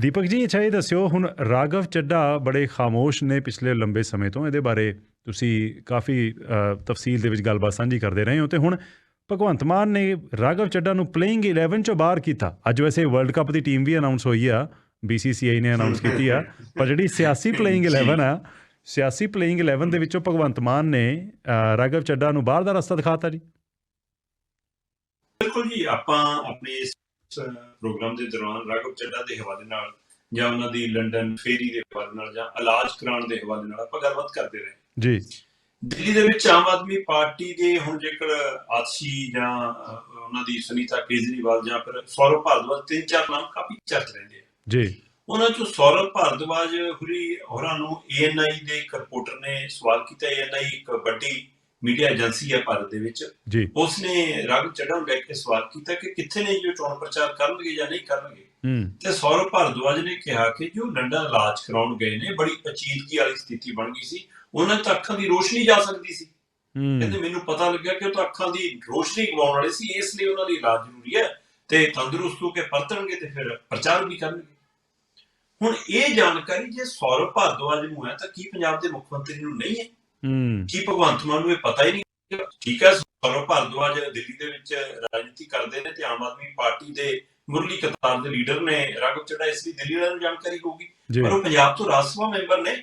ਦੀਪਕ ਜੀ ਅੱਛਾ ਇਹ ਦੱਸਿਓ ਹੁਣ ਰਾਘਵ ਚੱਡਾ ਬੜੇ ਖਾਮੋਸ਼ ਨੇ ਪਿਛਲੇ ਲੰਬੇ ਸਮੇਂ ਤੋਂ। ਇਹਦੇ ਬਾਰੇ ਤੁਸੀਂ ਕਾਫੀ ਤਫਸੀਲ ਦੇ ਵਿੱਚ ਗੱਲਬਾਤ ਸਾਂਝੀ ਕਰਦੇ ਰਹੇ ਹੋ ਤੇ ਹੁਣ ਭਗਵੰਤ ਮਾਨ ਨੇ ਰਾਘਵ ਚੱਡਾ ਨੂੰ ਪਲੇਇੰਗ 11 ਚੋਂ ਬਾਹਰ ਕੀਤਾ। ਅੱਜ ਵੈਸੇ ਵਰਲਡ ਕੱਪ ਦੀ ਟੀਮ ਵੀ ਅਨਾਉਂਸ ਹੋਈ ਆ BCCI ਨੇ ਅਨਾਉਂਸ ਕੀਤੀ ਆ ਪਰ ਜਿਹੜੀ ਸਿਆਸੀ ਪਲੇਇੰਗ 11 ਆ ਸਿਆਸੀ ਪਲੇਇੰਗ 11 ਦੇ ਵਿੱਚੋਂ ਭਗਵੰਤ ਮਾਨ ਨੇ ਅ, ਰਾਘਵ ਚੱਡਾ ਨੂੰ ਬਾਹਰ ਦਾ ਰਸਤਾ ਦਿਖਾਤਾ ਜੀ। ਬਿਲਕੁਲ ਜੀ ਆਪਾਂ ਆਪਣੇ ਪ੍ਰੋਗਰਾਮ ਦੇ ਦੌਰਾਨ ਰਾਘਵ ਚੱਡਾ ਦੇ ਹਵਾਲੇ ਨਾਲ ਜਾਂ ਉਹਨਾਂ ਦੀ ਲੰਡਨ ਫੇਰੀ ਦੇ ਹਵਾਲੇ ਨਾਲ ਜਾਂ ਇਲਾਜ ਕਰਾਉਣ ਦੇ ਹਵਾਲੇ ਨਾਲ ਆਪਾਂ ਗੱਲਬਾਤ ਕਰਦੇ ਰਹੇ। ਜੀ। ਦਿੱਲੀ ਦੇ ਵਿੱਚ ਆਮ ਆਦਮੀ ਪਾਰਟੀ ਦੇ ਹੁਣ ਜੇਕਰ ਆਤਸ਼ੀ ਜਾਂ ਉਹਨਾਂ ਦੀ ਸੁਨੀਤਾ ਕੇਜਰੀਵਾਲ ਜਾਂ ਫਿਰ ਸੌਰਵ ਭਾਰਦਵਾਜ ਤਿੰਨ ਚਾਰ ਨਾਮ ਕਾਫੀ ਚਰਚ ਰਹਿੰਦੇ ਆ। ਜੀ। ਉਹਨਾਂ ਚੋਂ ਸੌਰਵ ਭਾਰਦਵਾਜ ਹੁਰੀ ਹੋਰਾਂ ਨੂੰ ਏਐਨਆਈ ਦੇ ਇੱਕ ਰਿਪੋਰਟਰ ਨੇ ਸਵਾਲ ਕੀਤਾ। ਏਐਨਆਈ ਇੱਕ ਵੱਡੀ ਮੀਡੀਆ ਏਜੰਸੀ ਹੈ ਭਾਰਤ ਦੇ ਵਿੱਚ। ਜੀ। ਉਸਨੇ ਰਾਘਵ ਚੱਡਾ ਨੂੰ ਲੈ ਕੇ ਸਵਾਲ ਕੀਤਾ ਕਿ ਕਿੱਥੇ ਨੇ ਜੋ ਚੋਣ ਪ੍ਰਚਾਰ ਕਰਨਗੇ ਜਾਂ ਨਹੀਂ ਕਰਨਗੇ। ਤੇ ਸੌਰਵ ਭਾਰਦਵਾਜ ਨੇ ਕਿਹਾ ਕਿ ਜੋ ਲੰਡਨ ਇਲਾਜ ਕਰਾਉਣ ਗਏ ਨੇ ਬੜੀ ਪਚੀਦਗੀ ਵਾਲੀ ਸਥਿਤੀ ਬਣ ਗਈ ਸੀ। ਉਹਨਾਂ ਤੱਕ ਅੱਖਾਂ ਦੀ ਰੋਸ਼ਨੀ ਜਾ ਸਕਦੀ ਸੀ। ਕਹਿੰਦੇ ਮੈਨੂੰ ਪਤਾ ਲੱਗਿਆ ਕਿ ਉਹ ਤਾਂ ਅੱਖਾਂ ਦੀ ਰੋਸ਼ਨੀ ਗਵਾਉਣ ਵਾਲੇ ਸੀ ਇਸ ਲਈ ਉਹਨਾਂ ਲਈ ਇਲਾਜ ਜ਼ਰੂਰੀ ਹੈ ਤੇ ਤੰਦਰੁਸਤ ਹੋ ਕੇ ਪਰਤਣਗੇ ਤੇ ਫਿਰ ਪ੍ਰਚਾਰ ਵੀ ਕਰਨਗੇ। ਹੁਣ ਇਹ ਜਾਣਕਾਰੀ ਜੇ ਸੌਰਵ ਭਾਰਦਵਾਜ ਨੂੰ ਹੈ ਤਾਂ ਕੀ ਪੰਜਾਬ ਦੇ ਮੁੱਖ ਮੰਤਰੀ ਨੂੰ ਨਹੀਂ ਹੈ? ਹੂੰ। ਕੀ ਭਗਵੰਤ ਮਾਨ ਨੂੰ ਇਹ ਪਤਾ ਹੀ ਨਹੀਂ ਠੀਕ ਹੈ ਸੌਰਵ ਭਾਰਦਵਾਜ ਦਿੱਲੀ ਦੇ ਵਿੱਚ ਰਾਜਨੀਤੀ ਕਰਦੇ ਨੇ ਤੇ ਆਮ ਆਦਮੀ ਪਾਰਟੀ ਦੇ ਮੁਰਲੀ ਕਤਾਰ ਦੇ ਲੀਡਰ ਨੇ ਰਾਘਵ ਚੱਡਾ ਇਸ ਲਈ ਦਿੱਲੀ ਵਾਲਿਆਂ ਨੂੰ ਜਾਣਕਾਰੀ ਹੋਊਗੀ। ਪਰ ਉਹ ਪੰਜਾਬ ਤੋਂ ਰਾਜ ਸਭਾ ਮੈਂਬਰ ਨੇ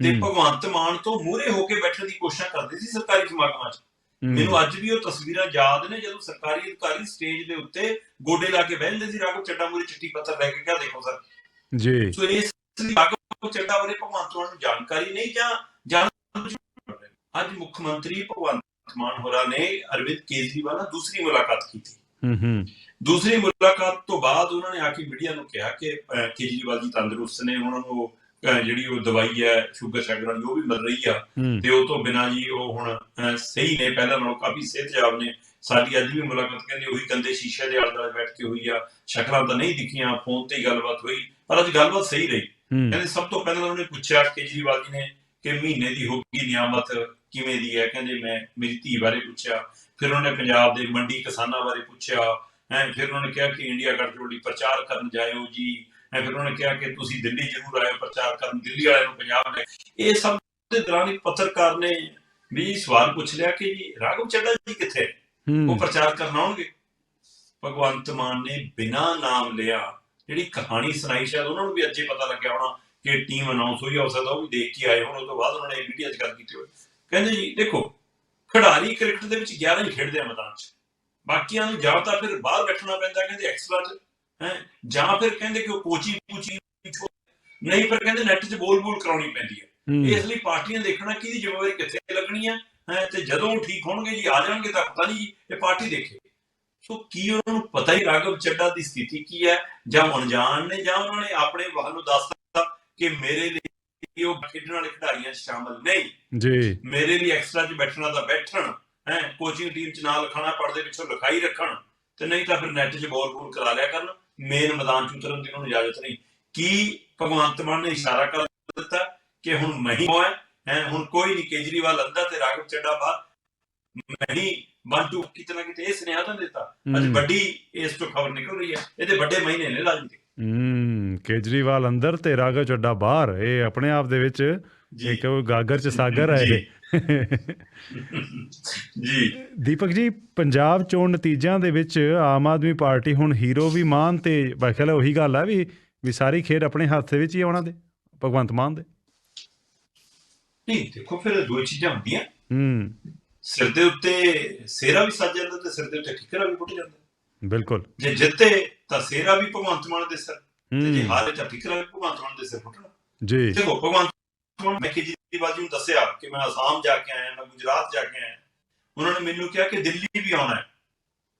ਤੇ। ਭਗਵੰਤ ਮਾਨ ਤੋਂ ਮੂਹਰੇ ਹੋ ਕੇ ਬੈਠਣ ਦੀ ਕੋਸ਼ਿਸ਼ ਕਰਦੇ ਸੀ ਸਰਕਾਰੀ ਸਮਾਗਮਾਂ 'ਚ। ਮੈਨੂੰ ਅੱਜ ਵੀ ਉਹ ਤਸਵੀਰਾਂ ਯਾਦ ਨੇ ਜਦੋਂ ਸਰਕਾਰੀ ਅਧਿਕਾਰੀ ਸਟੇਜ ਦੇ ਉੱਤੇ ਗੋਡੇ ਲਾ ਕੇ ਬਹਿੰਦੇ ਸੀ ਰਾਘਵ ਚੱਡਾ ਮੂਹਰੇ ਚਿੱਠੀ ਪੱਤਰ ਲੈ ਕੇ ਕਿਹਾ ਦੇਖੋ ਸਰ ਜੀ। ਸੋ ਇਸ ਲਈ ਰਾਘਵ ਚੱਡਾ ਬਾਰੇ ਭਗਵੰਤ ਮਾਨ ਨੂੰ ਜਾਣਕਾਰੀ ਨਹੀਂ ਜਾਂ ਅੱਜ ਮੁੱਖ ਮੰਤਰੀ ਭਗਵੰਤ ਮਾਨ ਹੋਰਾਂ ਨੇ ਅਰਵਿੰਦ ਕੇਜਰੀਵਾਲ ਨਾਲ ਦੂਸਰੀ ਮੁਲਾਕਾਤ ਕੀਤੀ। ਹੂੰ ਹੂੰ। ਦੂਸਰੀ ਮੁਲਾਕਾਤ ਤੋਂ ਬਾਅਦ ਉਹਨਾਂ ਨੇ ਆ ਕੇ ਮੀਡੀਆ ਨੂੰ ਕਿਹਾ ਕਿ ਕੇਜਰੀਵਾਲ ਜੀ ਤੰਦਰੁਸਤ ਨੇ ਉਹਨਾਂ ਨੂੰ ਜਿਹੜੀ ਉਹ ਦਵਾਈ ਹੈ ਸ਼ੂਗਰ ਸ਼ੈਗਰ ਵਾਲੀ ਉਹ ਵੀ ਮਿਲ ਰਹੀ ਆ। ਤੇ ਉਹ ਤੋਂ ਬਿਨਾਂ ਜੀ ਉਹ ਹੁਣ ਸਹੀ ਨੇ। ਪਹਿਲਾਂ ਨਾਲੋਂ ਕਾਫੀ ਸਿਹਤਯਾਬ ਨੇ। ਸਾਡੀ ਅੱਜ ਵੀ ਮੁਲਾਕਾਤ ਕਹਿੰਦੇ ਉਹੀ ਗੰਦੇ ਸ਼ੀਸ਼ੇ ਦੇ ਆਲੇ ਦੁਆਲੇ ਬੈਠ ਕੇ ਹੋਈ ਆ। ਸ਼ਕਲਾਂ ਤਾਂ ਨਹੀਂ ਦਿਖੀਆਂ ਫੋਨ ਤੇ ਹੀ ਗੱਲਬਾਤ ਹੋਈ ਪਰ ਅੱਜ ਗੱਲਬਾਤ ਸਹੀ ਰਹੀ। ਕਹਿੰਦੇ ਸਭ ਤੋਂ ਪਹਿਲਾਂ ਉਹਨੇ ਪੁੱਛਿਆ ਕੇਜਰੀਵਾਲ ਜੀ ਨੇ ਕਿ ਮਹੀਨੇ ਦੀ ਹੋਗੀ ਨਿਆਮਤ ਕਿਵੇਂ ਦੀ ਹੈ? ਕਹਿੰਦੇ ਮੈਂ ਮੇਰੀ ਧੀ ਬਾਰੇ ਪੁੱਛਿਆ। ਫਿਰ ਉਹਨੇ ਪੰਜਾਬ ਦੇ ਮੰਡੀ ਕਿਸਾਨਾਂ ਬਾਰੇ ਪੁੱਛਿਆ। ਹੈ ਫਿਰ ਉਹਨੇ ਕਿਹਾ ਕਿ ਇੰਡੀਆ ਗੱਠਜੋੜ ਲਈ ਪ੍ਰਚਾਰ ਕਰਨ ਜਾਇਓ ਜੀ। ਹੈ ਫਿਰ ਉਹਨੇ ਕਿਹਾ ਕਿ ਤੁਸੀਂ ਦਿੱਲੀ ਜ਼ਰੂਰ ਆਇਓ ਪ੍ਰਚਾਰ ਕਰਨ ਦਿੱਲੀ ਵਾਲਿਆਂ ਨੂੰ ਪੰਜਾਬ ਲੈ ਇਹ ਸਭ ਦੇ ਦੌਰਾਨ ਇੱਕ ਪੱਤਰਕਾਰ ਨੇ ਵੀ ਸਵਾਲ ਪੁੱਛ ਲਿਆ ਕਿ ਜੀ ਰਾਘਵ ਚੱਡਾ ਜੀ ਕਿੱਥੇ? ਉਹ ਪ੍ਰਚਾਰ ਕਰਨ ਆਉਣਗੇ? ਭਗਵੰਤ ਮਾਨ ਨੇ ਬਿਨਾਂ ਨਾਮ ਲਿਆ ਜਿਹੜੀ ਕਹਾਣੀ ਸੁਣਾਈ ਸ਼ਾਇਦ ਉਹਨਾਂ ਨੂੰ ਵੀ ਅੱਜੇ ਪਤਾ ਲੱਗਿਆ ਹੋਣਾ ਕਿ ਟੀਮ ਅਨਾਉਂਸ ਹੋਈ ਹੋ ਸਕਦਾ ਉਹ ਵੀ ਦੇਖ ਕੇ ਆਏ ਹੋਣ ਉਸ ਤੋਂ ਬਾਅਦ ਉਹਨਾਂ ਨੇ ਮੀਡੀਆ 'ਚ ਗੱਲ ਕੀਤੀ ਹੋਵੇ ਕਹਿੰਦੇ ਜੀ ਦੇਖੋ ਖਿਡਾਰੀ ਕ੍ਰਿਕਟ ਦੇ ਵਿੱਚ 11 ਹੀ ਖੇਡਦੇ ਆ ਮੈਦਾਨ 'ਚ। ਬਾਕੀਆਂ ਨੂੰ ਜਾਂ ਤਾਂ ਫਿਰ ਬਾਹਰ ਬੈਠਣਾ ਪੈਂਦਾ ਕਹਿੰਦੇ ਐਕਸਟਰਾ 'ਚ ਹੈ ਜਾਂ ਫਿਰ ਕਹਿੰਦੇ ਕਿ ਉਹ ਕੋਚਿੰਗ ਕੋਚਿੰਗ ਨਹੀਂ ਫਿਰ ਕਹਿੰਦੇ ਨੈਟ 'ਚ ਬੋਲ ਬੋਲ ਕਰਾਉਣੀ ਪੈਂਦੀ ਹੈ। ਇਸ ਲਈ ਪਾਰਟੀਆਂ ਦੇਖਣਾ ਕਿਹਦੀ ਜ਼ਿੰਮੇਵਾਰੀ ਕਿੱਥੇ ਲੱਗਣੀ ਹੈ ਹੈਂ, ਤੇ ਜਦੋਂ ਠੀਕ ਹੋਣਗੇ ਜੀ ਆ ਜਾਣਗੇ ਤਾਂ ਪਤਾ ਨਹੀਂ ਇਹ ਪਾਰਟੀ ਦੇਖੇ। ਸੋ ਕੀ ਉਹਨਾਂ ਨੂੰ ਪਤਾ ਹੀ ਰਾਘਵ ਚੱਡਾ ਦੀ ਸਥਿਤੀ ਕੀ ਹੈ? ਜਾਂ ਅਣਜਾਣ ਨੇ ਜਾਂ ਉਹਨਾਂ ਨੇ ਆਪਣੇ ਵਾਹ ਨੂੰ ਦੱਸਤਾ ਕਿ ਮੇਰੇ ਲਈ ਉਹ ਖੇਡਣ ਵਾਲੇ ਖਿਡਾਰੀਆਂ ਸ਼ਾਮਲ ਨਹੀਂ। ਜੀ। ਮੇਰੇ ਲਈ ਐਕਸਟਰਾ 'ਚ ਬੈਠਣਾ ਤਾਂ ਬੈਠਣ ਹੈ ਕੋਚਿੰਗ ਟੀਮ 'ਚ ਨਾ ਲਿਖਾਣਾ ਪੜਦੇ ਪਿੱਛੋਂ ਲਿਖਾਈ ਰੱਖਣ ਤੇ ਨਹੀਂ ਤਾਂ ਫਿਰ ਨੈਟ 'ਚ ਬੋਲ ਬੋਲ ਕਰਾ ਲਿਆ ਕਰਨ ਮੇਨ ਮੈਦਾਨ 'ਚ ਉਤਰਨ ਦੀ ਉਹਨਾਂ ਇਜਾਜ਼ਤ ਨਹੀਂ। ਕੀ ਭਗਵੰਤ ਮਾਨ ਨੇ ਇਸ਼ਾਰਾ ਕਰ ਦਿੱਤਾ ਕਿ ਹੁਣ ਮੈਂ ਹੀ ਹੋਇਆ ਹੈ ਹੁਣ ਕੋਈ ਨਹੀਂ ਕੇਜਰੀਵਾਲ ਅੰਦਰ ਤੇ ਰਾਘਵ ਚੱਡਾ ਬਾਹਰ ਮੈਂ ਹੀ ਬੰਟੂ ਕਿਤਨਾ ਕਿਤੇ ਇਹ ਸੁਨੇਹਾ ਤਾਂ ਦਿੱਤਾ। ਅੱਜ। ਵੱਡੀ ਇਸ ਤੋਂ ਖਬਰ ਨਿਕਲ ਰਹੀ ਹੈ ਇਹਦੇ ਵੱਡੇ ਮਹੀਨੇ ਨੇ ਰਾਜਨੀਤੀ ਹੂੰ ਕੇਜਰੀਵਾਲ ਅੰਦਰ ਤੇ ਰਾਘਵ ਚੱਡਾ ਬਾਹਰ ਇਹ ਆਪਣੇ ਆਪ ਦੇ ਵਿੱਚ ਇੱਕ ਗਾਗਰ ਚ ਸਾਗਰ ਹੈ ਇਹ। ਜੀ। ਦੀਪਕ ਜੀ ਪੰਜਾਬ ਚੋਣ ਨਤੀਜਿਆਂ ਦੇ ਵਿੱਚ ਆਮ ਆਦਮੀ ਪਾਰਟੀ ਹੁਣ ਹੀਰੋ ਵੀ ਮਾਨ ਤੇ ਮੇਰੇ ਖਿਆਲ ਹੈ ਉਹੀ ਗੱਲ ਹੈ ਵੀ ਵੀ ਸਾਰੀ ਖੇਡ ਆਪਣੇ ਹੱਥ ਦੇ ਵਿੱਚ ਹੀ ਆਉਣਾ ਦੇ ਭਗਵੰਤ ਮਾਨ ਦੇ। ਨਹੀਂ ਦੇਖੋ ਫਿਰ ਦੋ ਚੀਜ਼ਾਂ ਹੁੰਦੀਆਂ। ਹੂੰ। ਸਿਰ ਦੇ ਉੱਤੇ ਸੇਰਾ ਵੀ ਸੱਜ ਜਾਂਦਾ ਤੇ ਸਿਰ ਦੇ ਉੱਤੇ ਠਿਕਰਾ ਵੀ ਪੁੱਟ ਜਾਂਦਾ। ਬਿਲਕੁਲ। ਜੇ ਜਿੱਤੇ ਤਾਂ ਸੇਰਾ ਵੀ ਭਗਵੰਤ ਮਾਨ ਦੇ ਸਿਰ ਤੇ ਜੇ ਹਾਰੇ ਤਾਂ ਠਿਕਰਾ ਵੀ ਭਗਵੰਤ ਮਾਨ ਦੇ ਸਿਰ ਪੁੱਟਣਾ ਜੀ। ਦੇਖੋ ਭਗਵੰਤ ਮਾਨ ਮੈਂ ਜੀ ਨੂੰ ਦੱਸਿਆ ਕਿ ਮੈਂ ਅਸਾਮ ਜਾ ਕੇ ਆਇਆ ਮੈਂ ਗੁਜਰਾਤ ਜਾ ਕੇ ਆਇਆ। ਉਹਨਾਂ ਨੇ ਮੈਨੂੰ ਕਿਹਾ ਕਿ ਦਿੱਲੀ ਵੀ ਆਉਣਾ ਹੈ।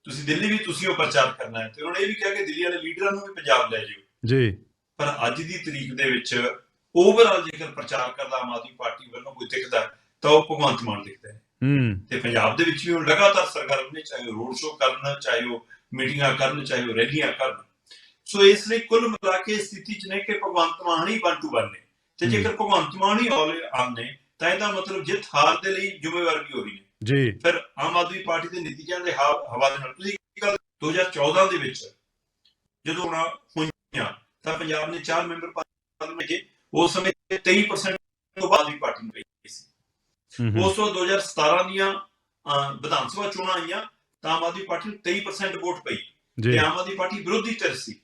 ਤੁਸੀਂ ਦਿੱਲੀ ਵੀ ਤੁਸੀਂ ਉਹ ਪ੍ਰਚਾਰ ਕਰਨਾ ਹੈ। ਤੇ ਉਹਨਾਂ ਨੇ ਇਹ ਵੀ ਕਿਹਾ ਕਿ ਦਿੱਲੀ ਵਾਲੇ ਲੀਡਰਾਂ ਨੂੰ ਵੀ ਪੰਜਾਬ ਲੈ ਜਿਓ ਜੀ। ਪਰ ਅੱਜ ਦੀ ਤਰੀਕ ਦੇ ਵਿੱਚ ਓਵਰਆਲ ਜੇਕਰ ਪ੍ਰਚਾਰ ਕਰਦਾ ਆਮ ਆਦਮੀ ਪਾਰਟੀ ਵੱਲੋਂ ਕੋਈ ਦਿਖਦਾ ਤਾਂ ਉਹ ਭਗਵੰਤ ਮਾਨ ਦਿਖਦਾ ਹੈ। ਹੂੰ। ਤੇ ਪੰਜਾਬ ਦੇ ਵਿੱਚ ਵੀ ਉਹ ਲਗਾਤਾਰ ਸਰਗਰਮ ਨੇ ਚਾਹੇ ਰੋਡ ਸ਼ੋਅ ਕਰਨ ਚਾਹੇ ਉਹ ਮੀਟਿੰਗਾਂ ਕਰਨ ਚਾਹੇ ਉਹ ਰੈਲੀਆਂ ਕਰਨ। ਸੋ ਇਸ ਲਈ ਕੁੱਲ ਮਿਲਾ ਕੇ ਸਥਿਤੀ 'ਚ ਨੇ ਕਿ ਭਗਵੰਤ ਮਾਨ ਹੀ ਬੰਟੂ ਬੰਨੇ ਤੇ ਹਮ। ਜੇਕਰ ਭਗਵੰਤ ਮਾਨ ਹੀ ਔਲੇ ਆਉਂਦੇ ਤਾਂ ਇਹਦਾ ਮਤਲਬ ਜਿੱਤ ਹਾਰ ਦੇ ਲਈ ਜ਼ਿੰਮੇਵਾਰ ਵੀ ਹੋ ਰਹੀ ਨੇ। ਜੀ। ਫਿਰ ਆਮ ਆਦਮੀ ਪਾਰਟੀ ਦੇ ਨਤੀਜਿਆਂ ਦੇ ਹਵਾਲੇ ਨਾਲ ਤੁਸੀਂ ਗੱਲ 2014 ਦੇ ਵਿੱਚ ਜਦੋਂ ਉਹਨਾਂ ਹੋਈਆਂ ਤਾਂ ਪੰਜਾਬ ਨੇ ਚਾਰ ਮੈਂਬਰ ਪਾਰਲੀਮੈਂਟ ਦੇ ਉਸ ਸਮੇਂ 23% ਤੋਂ ਬਾਅਦ ਦੀ ਪਾਰਟੀ ਨੂੰ ਪਈ ਸੀ। ਉਸ ਤੋਂ 2017 ਦੀਆਂ ਵਿਧਾਨ ਸਭਾ ਚੋਣਾਂ ਆਈਆਂ ਤਾਂ ਆਮ ਆਦਮੀ ਪਾਰਟੀ ਨੂੰ 23% ਵੋਟ ਪਈ। ਤੇ ਆਮ ਆਦਮੀ ਪਾਰਟੀ ਵਿਰੋਧੀ ਧਿਰ ਸੀ।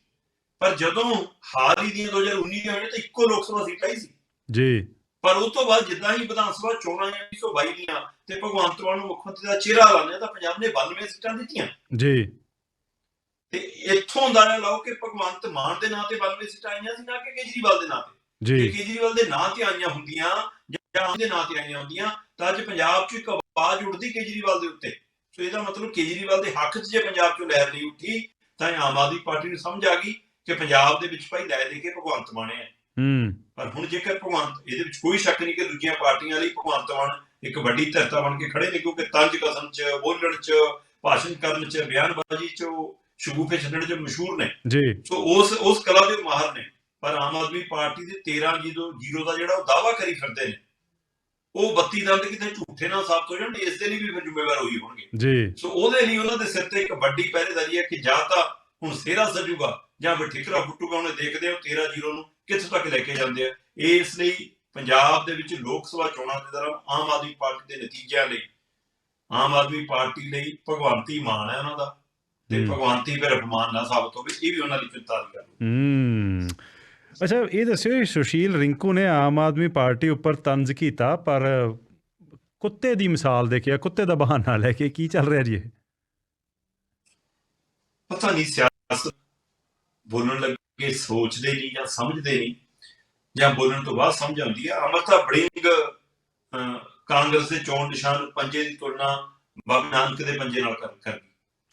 ਪਰ ਜਦੋਂ ਹਾਲ ਹੀ ਦੀਆਂ 2019 ਦੀਆਂ ਹੋਈਆਂ ਤਾਂ ਇੱਕੋ ਲੋਕ ਸਭਾ ਸੀਟਾਂ ਹੀ ਸੀ। ਜੀ। ਪਰ ਉਸ ਤੋਂ ਬਾਅਦ ਜਿੱਦਾਂ ਹੀ ਵਿਧਾਨ ਸਭਾ ਚੋਣਾਂ ਆਈਆਂ 2022 ਦੀਆਂ ਤੇ ਭਗਵੰਤ ਮਾਨ ਨੂੰ ਮੁੱਖ ਮੰਤਰੀ ਦਾ ਚਿਹਰਾ ਲਾਣਿਆ ਤਾਂ ਪੰਜਾਬ ਨੇ 92 ਸੀਟਾਂ ਦਿੱਤੀਆਂ। ਜੀ। ਤੇ ਇੱਥੋਂ ਅੰਦਾਜ਼ਾ ਲਾਓ ਕਿ ਭਗਵੰਤ ਮਾਨ ਦੇ ਨਾਂ ਤੇ 92 ਸੀਟਾਂ ਆਈਆਂ ਸੀ ਨਾ ਕਿ ਕੇਜਰੀਵਾਲ ਦੇ ਨਾਂ ਤੇ? ਜੀ। ਕੇਜਰੀਵਾਲ ਦੇ ਨਾਂ ਤੇ ਆਈਆਂ ਹੁੰਦੀਆਂ ਜਾਂ ਉਹਦੇ ਨਾਂ ਤੇ ਆਈਆਂ ਹੁੰਦੀਆਂ ਤਾਂ ਅੱਜ ਪੰਜਾਬ 'ਚ ਇੱਕ ਆਵਾਜ਼ ਉੱਠਦੀ ਕੇਜਰੀਵਾਲ ਦੇ ਉੱਤੇ। ਸੋ ਇਹਦਾ ਮਤਲਬ ਕੇਜਰੀਵਾਲ ਦੇ ਹੱਕ 'ਚ ਜੇ ਪੰਜਾਬ 'ਚੋਂ ਲਹਿਰ ਨਹੀਂ ਉੱਠੀ ਤਾਂ ਆਮ ਆਦਮੀ ਪਾਰਟੀ ਨੂੰ ਸਮਝ ਆ ਗਈ ਕਿ ਪੰਜਾਬ ਦੇ ਵਿੱਚ ਭਾਈ ਲੈ ਦੇ ਕੇ ਭਗਵੰਤ ਮਾਨੇ ਆ ਹੂੰ। ਪਰ ਹੁਣ ਜੇਕਰ ਭਗਵੰਤ ਇਹਦੇ ਵਿੱਚ ਕੋਈ ਸ਼ੱਕ ਨਹੀਂ ਕਿ ਦੂਜੀਆਂ ਪਾਰਟੀਆਂ ਲਈ ਭਗਵੰਤ ਮਾਨ ਇੱਕ ਵੱਡੀ ਧਿਰਤਾ ਬਣ ਕੇ ਖੜੇ ਨੇ ਕਿਉਂਕਿ ਤੰਜ ਕਸਮ 'ਚ ਬੋਲਣ 'ਚ ਭਾਸ਼ਣ ਕਰਨ 'ਚ ਬਿਆਨਬਾਜ਼ੀ 'ਚ ਉਹ ਸ਼ਗੂਫੇ ਛੱਡਣ 'ਚ ਮਸ਼ਹੂਰ ਨੇ। ਜੀ। ਸੋ ਉਸ ਉਸ ਕਲਾ ਦੇ ਮਾਹਰ ਨੇ। ਪਰ ਆਮ ਆਦਮੀ ਪਾਰਟੀ ਦੇ 13 ਜੀਰੋ ਜ਼ੀਰੋ ਦਾ ਜਿਹੜਾ ਉਹ ਦਾਵਾ ਕਰੀ ਫਿਰਦੇ ਨੇ। ਉਹ 32 ਦੰਦ ਕਿਤੇ ਝੂਠੇ ਨਾ ਸਾਬਤ ਹੋ ਜਾਣ ਇਸ ਦੇ ਲਈ ਵੀ ਫਿਰ ਜ਼ਿੰਮੇਵਾਰ ਹੋਈ ਹੋਣਗੇ। ਜੀ। ਸੋ ਉਹਦੇ ਲਈ ਉਹਨਾਂ ਦੇ ਸਿਰ ਤੇ ਇੱਕ ਵੱਡੀ ਪਹਿਰੇਦਾਰੀ ਹੈ ਕਿ ਜਾਂ ਤਾਂ ਹੁਣ ਸੇਰਾ ਸਜੂਗਾ ਜਾਂ ਫਿਰ ਠਿਕਰਾ ਫੁੱਟੂਗਾ ਉਹਨੇ ਦੇਖਦੇ ਹੋ 13 ਜ਼ੀਰੋ ਨੂੰ ਕਿੱਥੇ ਤੱਕ ਲੈ ਕੇ ਜਾਂਦੇ ਆ। ਇਸ ਲਈ ਪੰਜਾਬ ਦੇ ਵਿੱਚ ਲੋਕ ਸਭਾ ਚੋਣਾਂ ਦੇ ਦੌਰਾਨ ਆਮ ਆਦਮੀ ਪਾਰਟੀ ਦੇ ਨਤੀਜਿਆਂ ਲਈ ਆਮ ਆਦਮੀ ਪਾਰਟੀ ਲਈ ਭਗਵੰਤੀ ਮਾਨ ਹੈ ਉਹਨਾਂ ਦਾ। ਤੇ। ਭਗਵੰਤੀ ਫਿਰ ਅਪਮਾਨ ਨਾ ਸਾਬਤ ਹੋਵੇ ਇਹ ਵੀ ਉਹਨਾਂ ਦੀ ਚਿੰਤਾ ਦੀ ਗੱਲ ਹੂੰ। ਅੱਛਾ ਇਹ ਦੱਸਿਓ ਸੁਸ਼ੀਲ ਰਿੰਕੂ ਨੇ ਆਮ ਆਦਮੀ ਪਾਰਟੀ ਉੱਪਰ ਤੰਜ਼ ਕੀਤਾ ਪਰ ਕੁੱਤੇ ਦੀ ਮਿਸਾਲ ਦੇ ਕੇ ਕੁੱਤੇ ਦਾ ਬਹਾਨਾ ਲੈ ਕੇ ਕੀ ਚੱਲ ਰਿਹਾ ਜੀ ਇਹ? ਪਤਾ ਨਹੀਂ ਸਿਆਸਤ ਬੋਲਣ ਲੱਗੇ ਸੋਚਦੇ ਨਹੀਂ ਜਾਂ ਸਮਝਦੇ ਨਹੀਂ ਜਾਂ ਬੋਲਣ ਤੋਂ ਬਾਅਦ ਸਮਝ ਆਉਂਦੀ ਹੈ ਅਮਰਤਾ ਬੜਿੰਗ ਕਾਂਗਰਸ ਦੇ ਚੋਣ ਨਿਸ਼ਾਨ ਪੰਜੇ ਦੀ ਤੁਲਨਾ ਬਾਬਾ ਨਾਨਕ ਦੇ ਪੰਜੇ ਨਾਲ ਕਰ